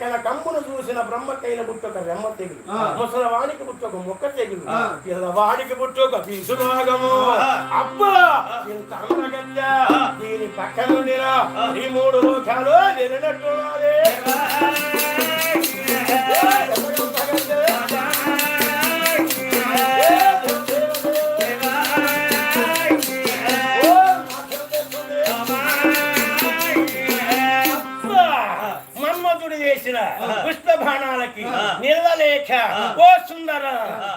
కన కమ్మును చూసిన బ్రహ్మకైన పుట్టొక రెమ్మ తెగులు. ఆ. ముసలవానికి పుట్టొక మొక్క తెగులు. పిల్లవాడికి పుట్టొక పీసులాగము అబ్బా ఇంత అందగత్య దీని పక్క నుండినా ఈ మూడు లోకాలు నిలినట్టున్నారే. బాణాలకి నిలవలేఖ ఓ సుందర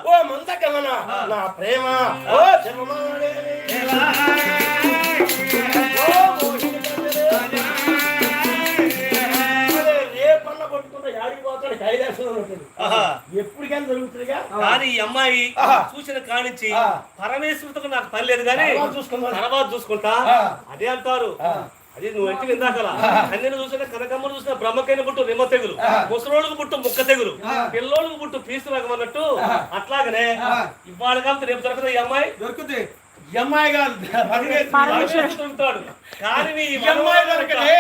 ఓ ముందగమన నా ప్రేమ ఓ ఆహా. ఎప్పటికైనా జరుగుతుందిగా కానీ ఈ అమ్మాయి. చూసిన కానించి. పరమేశ్వరుతో నాకు పని లేదు కానీ చూసుకుందాం. తర్వాత చూసుకుంటా. అదే అంటారు. అది నువ్వు ఇంటికి ఇందాకల కన్నెను చూసిన కనకమ్మను చూసిన బ్రహ్మకైన పుట్టు నిమ్మ తెగులు. ముసలోళ్ళకు పుట్టు ముక్క తెగులు. పిల్లోళ్ళకు పుట్టు పీసు రకం అన్నట్టు అట్లాగనే ఇవాళ కాదు రేపు దొరకదు ఈ అమ్మాయి? దొరుకుతుంది. అమ్మాయి కాదు. కానీ అమ్మాయి దొరకదే.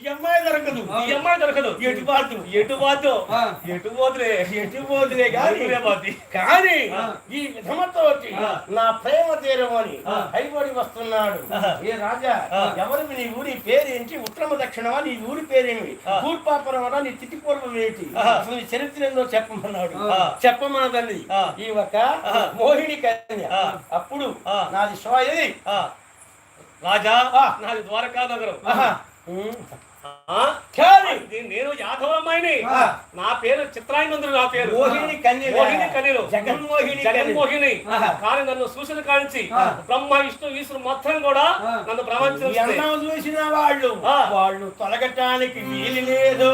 ఈ అమ్మాయి దొరకదు ఈ అమ్మాయి దొరకదు ఎటు పాటు ఎటు పోతు ఆ. ఎటు పోతులే ఎటు పోతులే కానీ. కానీ. ఈ విధమతో ఆ. నా ప్రేమ తీరమని. అయిపడి వస్తున్నాడు. ఏ రాజా ఆ. ఎవరివి నీ ఊరి పేరేంటి ఉత్తమ దక్షిణమా నీ ఊరి పేరేమి. కూర్పాపురమా నీ తిథి పూర్వం ఏంటి. అసలు నీ చరిత్ర ఏందో చెప్పమన్నాడు. చెప్పమన్నదండి. ఈ ఒక. మోహిని కన్య. అప్పుడు. నాది ఆ. రాజా. నాది ద్వారకా నగరం నేను యాదవ అమ్మాయిని. నా పేరు చిత్రాంగందుడు నా పేరు మోహిని మోహిని కన్యలు జగన్మోహిని. జగన్మోహిని. కానీ నన్ను సూచన కానించి. బ్రహ్మ విష్ణు ఈశ్వరు మొత్తం కూడా. నన్ను చూసిన వాళ్ళు. వాళ్ళు తొలగటానికి వీలు లేదు.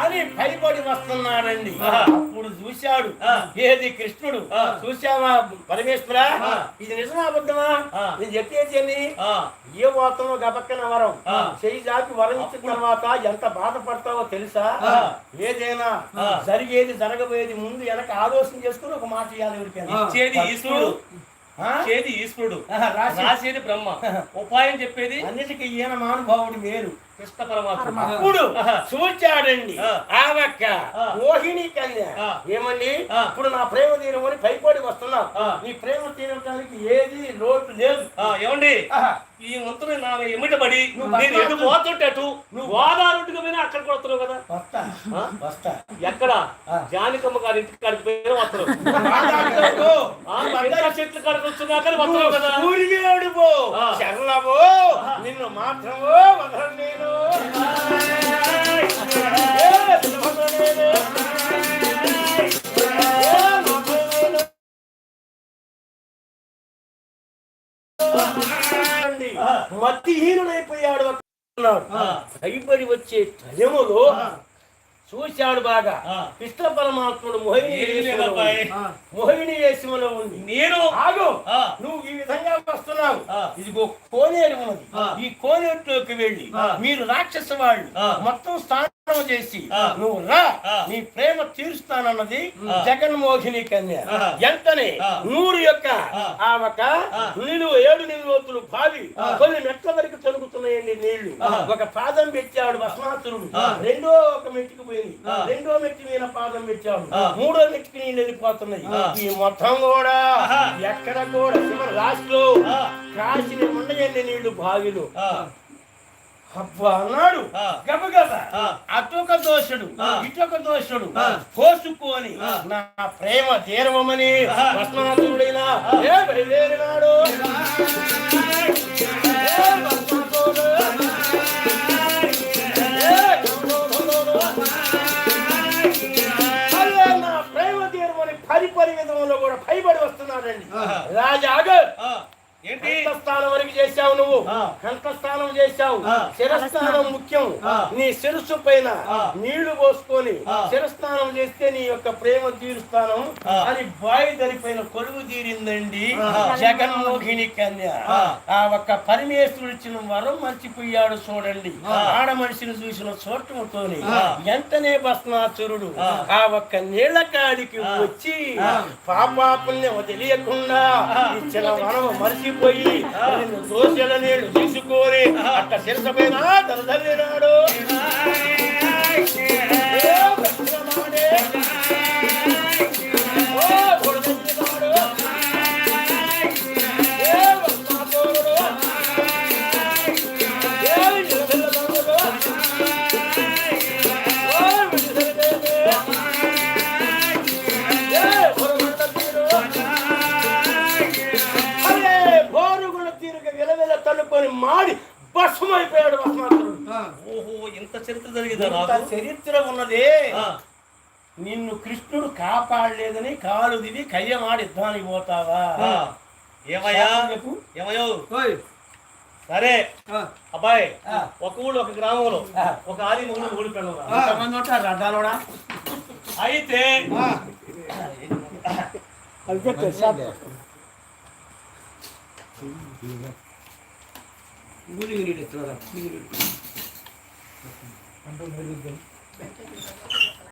అని భయపడి వస్తున్నాడండి ఆహా. అప్పుడు చూశాడు. ఏది కృష్ణుడు. చూశావా పరమేశ్వర. ఇది నిజమా అబద్ధమా. నేను చెప్పేది. ఏ పోతామో గబక్కన వరం. చెయ్యి జాతి వరం తర్వాత ఎంత బాధపడతావో తెలుసా. ఏదైనా. జరిగేది జరగబోయేది ముందు వెనక ఆలోచన చేసుకుని ఒక మాట ఇవ్వాలి ఎవరికైనా. ఆ. ఇచ్చేది ఈశ్వరుడు. ఆ? ఇచ్చేది ఈశ్వరుడు. రాసేది బ్రహ్మ. ఉపాయం చెప్పేది? అన్నిటికీ ఈయన మహానుభావుడు వేరు. కృష్ణ పరమాత్మ. అప్పుడు. చూచాడండి ఆ. ఆవక్క. మోహిని కన్య. ఏమండి. ఇప్పుడు నా ప్రేమ తీరమని భయపడి వస్తున్నావు ఆ. నీ ప్రేమ తీరటానికి ఏది లోటు లేదు. ఏమండి. ఈ మంత్రులు నా ఎమ్మిటబడి నువ్వు నేను ఎటు పోతుంటే నువ్వు గోదావరికి పోయినా అక్కడ కొడుతున్నావు కదా. వస్తా ఎక్కడ. జానికమ్మ గారి ఇంటికి కాడికి పోయినా వస్తారు బంగారు చెట్లు కాడికి వస్తున్నా కానీ వస్తున్నావు కదా. సూర్యుడు పో? ఆ. నిన్ను మాత్రమో వదలను నేను. మతిహీనుడైపోయాడు అన్నాడు. భయపడి వచ్చే టైములో చూశాడు బాగా. కృష్ణ పరమాత్ముడు మోహిని వేషంలో. ఉంది. నేను ఆగు. నువ్వు ఈ విధంగా వస్తున్నావు. ఇదిగో కోనేరు ఉన్నది. ఈ కోనేరులోకి వెళ్ళి. మీరు రాక్షస వాళ్ళు. మొత్తం స్నానం చేసి. నువ్వు రా. నీ ప్రేమ తీరుస్తానన్నది. జగన్మోహిని కన్య. ఎంతనే. నూరు యొక్క ఆ. ఒక. నిలువ ఏడు నిలువతులు బావి. కొన్ని మెట్ల వరకు తొలుగుతున్నాయండి నీళ్ళు. ఒక పాదం పెట్టాడు భస్మాసురుడు. రెండో ఒక మెట్టుకు పోయింది. రెండో మెట్టు మీద పాదం పెట్టాడు. మూడో మెట్టుకు నీళ్ళు వెళ్ళిపోతున్నాయి. ఈ మొత్తం కూడా. ఎక్కడ కూడా చివరి లాస్ట్లో ఆ. కాసిన ఉండయండి నీళ్ళు బావిలు. అబ్బా అన్నాడు. గబగబ. అటొక దోషుడు. ఇటొక దోషుడు. కోసుకొని. నా ప్రేమ తీరవమని ఆ. భస్మాసురుడైన ఏ బయలుదేరినాడు ఏ భస్మాసురుడు. ఏ గంగోధరుడు. అదే నా ప్రేమ తీరమని పరిపరి విధంలో కూడా భయపడి వస్తున్నాడండి ఆహా. రాజాగర్ ఆ. ఏంటి కంఠస్థానం వరకు చేశావు నువ్వు. కంఠస్థానం చేశావు ఆ. శిరస్థానం ముఖ్యం. నీ శిరస్సు పైన. నీళ్ళు పోసుకొని ఆ. శిరస్థానం చేస్తే నీ యొక్క ప్రేమ తీరుస్తాను. అని బాయి దరిపైన కొలువు తీరిందండి. జగన్మోహిని కన్య ఆ. ఒక్క పరమేశ్వరుడు ఇచ్చిన వరం మర్చిపోయాడు చూడండి. ఆడ మనిషిని చూసిన చోటముతోని ఆ. ఎంతనే భస్మాసురుడు ఆ. ఒక్క నీళ్ళ కాడికి. వచ్చి ఆ. పాపాపుణ్యం తెలియకుండా. ఇచ్చిన వరం మరిచిపోయి నిన్ను దోషల నీళ్ళు తీసుకొని అట్ట శిరస మాడి భస్మైపోయాడు భస్మాసురుడు. ఓహో ఇంత చరిత్ర జరిగింది చరిత్ర ఉన్నదే. నిన్ను కృష్ణుడు కాపాడలేదని కాలు దిగి కయ్యమాడి యుద్ధానికి పోతావా? సరే. అబ్బాయి ఒక ఊళ్ళు ఒక గ్రామంలో ఒక ఆది మొగుడు ఊడి పెళ్ళ అయితే అది யூரின் எடுத்து வரா